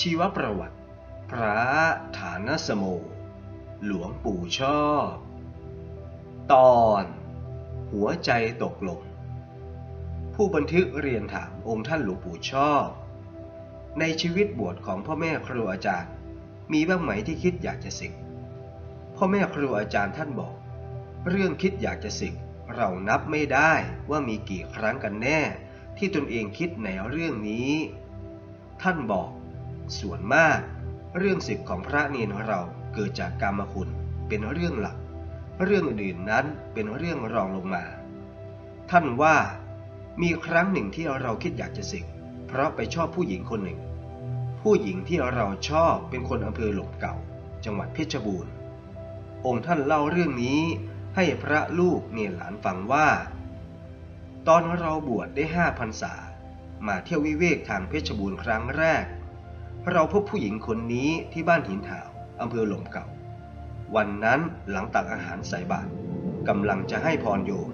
ชีวประวัติ พระฐานสโม หลวงปู่ชอบ ตอน หัวใจตกลง ผู้บันทึกเรียนถามองค์ท่านหลวงปู่ชอบ ในชีวิตบวชของพ่อแม่ครูอาจารย์ มีบ้างไหมที่คิดอยากจะสึก พ่อแม่ครูอาจารย์ท่านบอก เรื่องคิดอยากจะสึก เรานับไม่ได้ว่ามีกี่ครั้งกันแน่ ที่ตนเองคิดในเรื่องนี้ ท่านบอก ส่วนมาก เรื่องศึกของพระเนนเราเกิดจากกรรมคุณเป็นเรื่องหลัก เรื่องอื่นนั้นเป็นเรื่องรองลงมา ท่านว่ามีครั้งหนึ่งที่เราคิดอยากจะศึก เพราะไปชอบผู้หญิงคนหนึ่ง ผู้หญิงที่เราชอบเป็นคนอำเภอหลมเก่า จังหวัดเพชรบูรณ์ องค์ท่านเล่าเรื่องนี้ให้พระลูกเนรหลานฟังว่า ตอนเราบวชได้ห้าพรรษา มาเที่ยววิเวกทางเพชรบูรณ์ครั้งแรก เราพบผู้หญิงคนนี้ที่บ้านหินหาวอำเภอหล่มเก่า วันนั้นหลังตักอาหารใส่บาตรกำลังจะให้พรโยม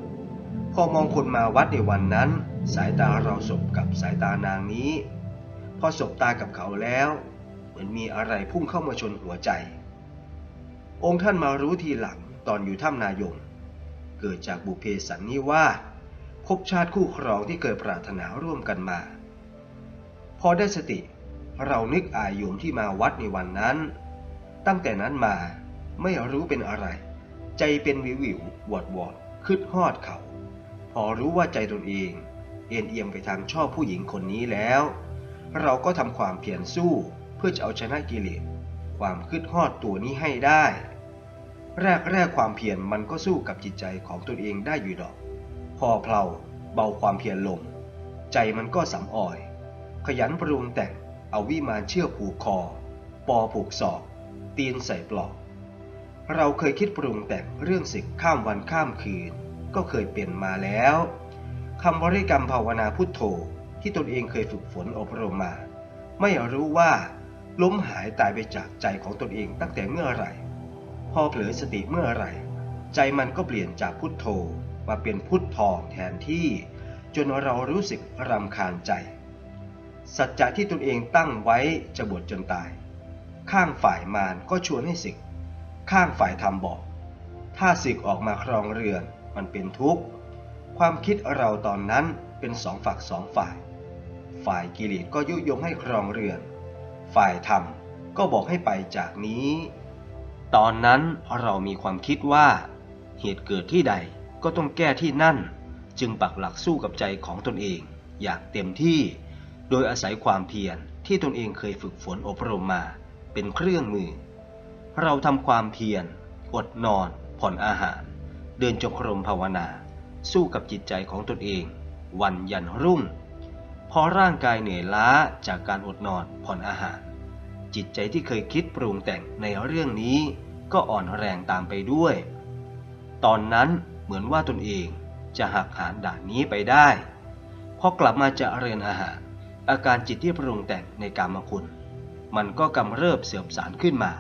พอมองคนมาวัดในวันนั้น สายตาเราสบกับสายตานางนี้ พอสบตากับเขาแล้ว เหมือนมีอะไรพุ่งเข้ามาชนหัวใจ องค์ท่านมารู้ทีหลังตอนอยู่ถ้ำนายงเกิดจากบุเพสันนิวาสภพชาติคู่ครองที่เคยปรารถนาร่วมกันมา พอได้สติ เรานึกอายโยมที่มาวัดในวันนั้น ตั้งแต่นั้นมาไม่รู้เป็นอะไร ใจเป็นวิววิววอดวอดคืดฮอดเขา พอรู้ว่าใจตนเอง เอ็นเอียงไปทางชอบผู้หญิงคนนี้แล้ว เราก็ทำความเพียรสู้เพื่อจะเอาชนะกิเลสความคืดฮอดตัวนี้ให้ได้ แรกแรกความเพียรมันก็สู้กับจิตใจของตนเองได้อยู่ดอก พอเพลาเบาความเพียรลง ใจมันก็สำอ่อย ขยันปรุงแต่ง เอาวิมานเชือกผูกคอ ปอผูกศอก ตีนใส่ปลอก เราเคยคิดปรุงแต่งเรื่องศึกข้ามวันข้ามคืน ก็เคยเป็นมาแล้วคำบริกรรมภาวนาพุทโธที่ตนเองเคยฝึกฝนอบรมมา ไม่รู้ว่าล้มหายตายไปจากใจของตนเองตั้งแต่เมื่อไหร่ พอเผลอสติเมื่อไหร่ ใจมันก็เปลี่ยนจากพุทโธมาเป็นพุททองแทนที่ จนเรารู้สึกรำคาญใจ สัจจะที่ตนเองตั้งไว้จะบวชจนตาย ข้างฝ่ายมารก็ชวนให้ศึก ข้างฝ่ายธรรมบอก ถ้าศึกออกมาครองเรือนมันเป็นทุกข์ ความคิดเราตอนนั้นเป็นสองฝักสองฝ่าย ฝ่ายกิเลสก็ยุยงให้ครองเรือน ฝ่ายธรรมก็บอกให้ไปจากนี้ ตอนนั้นเรามีความคิดว่า เหตุเกิดที่ใดก็ต้องแก้ที่นั่น จึงปักหลักสู้กับใจของตนเอง อย่างเต็มที่ โดยอาศัยความเพียรที่ตนเองเคยฝึกฝนอบรมมาเป็นเครื่องมือ เราทำความเพียรอดนอน ผ่อนอาหาร เดินจงกรมภาวนา สู้กับจิตใจของตนเอง วันยันรุ่ง พอร่างกายเหนื่อยล้าจากการอดนอนผ่อนอาหาร จิตใจที่เคยคิดปรุงแต่งในเรื่องนี้ ก็อ่อนแรงตามไปด้วย ตอนนั้นเหมือนว่าตนเองจะหักหานด่านนี้ไปได้พอกลับมาจะเรียนอาหาร อาการจิตที่ปรุงแต่งในกามคุณ มันก็กำเริบเสื่อมสารขึ้นมา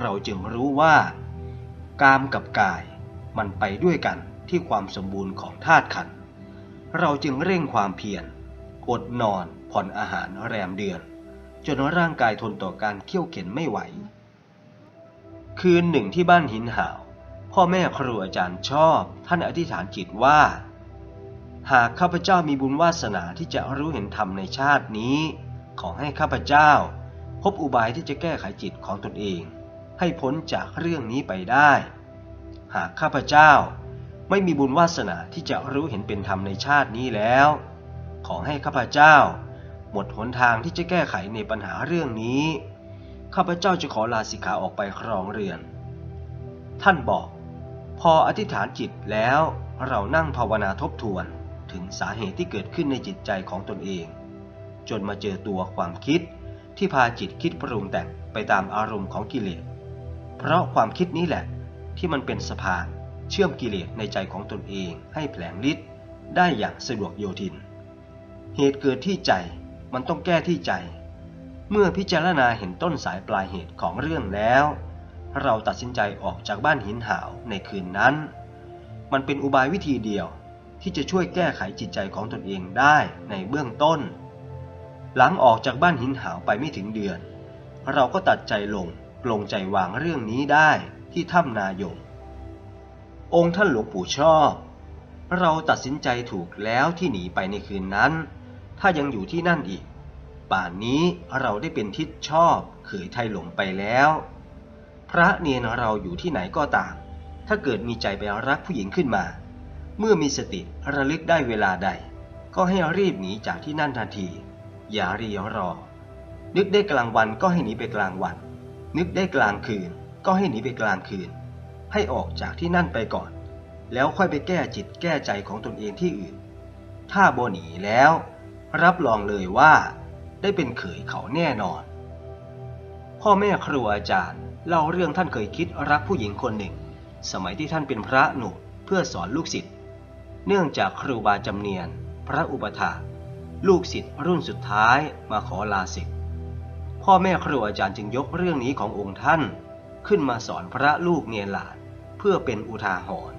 เราจึงรู้ว่า กามกับกาย มันไปด้วยกันที่ความสมบูรณ์ของธาตุขัน เราจึงเร่งความเพียรอดนอนผ่อนอาหารแรมเดือน จนร่างกายทนต่อการเคี่ยวเข็นไม่ไหว คืนหนึ่งที่บ้านหินหาว พ่อแม่ครูอาจารย์ชอบ ท่านอธิษฐานจิตว่า หากข้าพเจ้ามีบุญวาสนาที่จะรู้เห็นธรรมในชาตินี้ ขอให้ข้าพเจ้า พบอุบายที่จะแก้ไขจิตของตนเอง ให้พ้นจากเรื่องนี้ไปได้ หากข้าพเจ้าไม่มีบุญวาสนาที่จะรู้เห็นเป็นธรรมในชาตินี้แล้ว ขอให้ข้าพเจ้า หมดหนทางที่จะแก้ไขในปัญหาเรื่องนี้ ข้าพเจ้าจะขอลาสิกขาออกไปครองเรือน ท่านบอก พออธิษฐานจิตแล้วเรานั่งภาวนาทบทวน ถึงสาเหตุที่เกิดขึ้นในจิตใจของตนเอง จนมาเจอตัวความคิดที่พาจิตคิดปรุงแต่งไปตามอารมณ์ของกิเลส เพราะความคิดนี้แหละที่มันเป็นสะพานเชื่อมกิเลสในใจของตนเองให้แผลงฤทธิ์ได้อย่างสะดวกโยทิน เหตุเกิดที่ใจมันต้องแก้ที่ใจ เมื่อพิจารณาเห็นต้นสายปลายเหตุของเรื่องแล้ว เราตัดสินใจออกจากบ้านหินหาวในคืนนั้น มันเป็นอุบายวิธีเดียว ที่จะช่วยแก้ไขจิตใจของตนเองได้ในเบื้องต้น หลังออกจากบ้านหินหาวไปไม่ถึงเดือน เราก็ตัดใจลงปลงใจวางเรื่องนี้ได้ที่ถ้ำนายง องค์ท่านหลวงปู่ชอบ เราตัดสินใจถูกแล้วที่หนีไปในคืนนั้น ถ้ายังอยู่ที่นั่นอีก ป่านนี้เราได้เป็นทิศชอบเขยไทยหลงไปแล้ว พระเนียนเราอยู่ที่ไหนก็ตาม ถ้าเกิดมีใจไปรักผู้หญิงขึ้นมา เมื่อมีสติระลึกได้เวลาใด ก็ให้รีบหนีจากที่นั่นทันที อย่ารีรอ นึกได้กลางวันก็ให้หนีไปกลางวัน นึกได้กลางคืนก็ให้หนีไปกลางคืน ให้ออกจากที่นั่นไปก่อน แล้วค่อยไปแก้จิตแก้ใจของตนเองที่อื่น ถ้าโบหนีแล้ว รับรองเลยว่าได้เป็นเขยเขาแน่นอน พ่อแม่ครูอาจารย์เล่าเรื่องท่านเคยคิดรักผู้หญิงคนหนึ่ง สมัยที่ท่านเป็นพระหนุ่มเพื่อสอนลูกศิษย์ เนื่องจากครูบาจำเนียน พระอุปถาลูกศิษย์รุ่นสุดท้ายมาขอลาศิกพ่อแม่ครูอาจารย์จึงยกเรื่องนี้ขององค์ท่าน ขึ้นมาสอนพระลูกเนียนหลานเพื่อเป็นอุทาหรณ์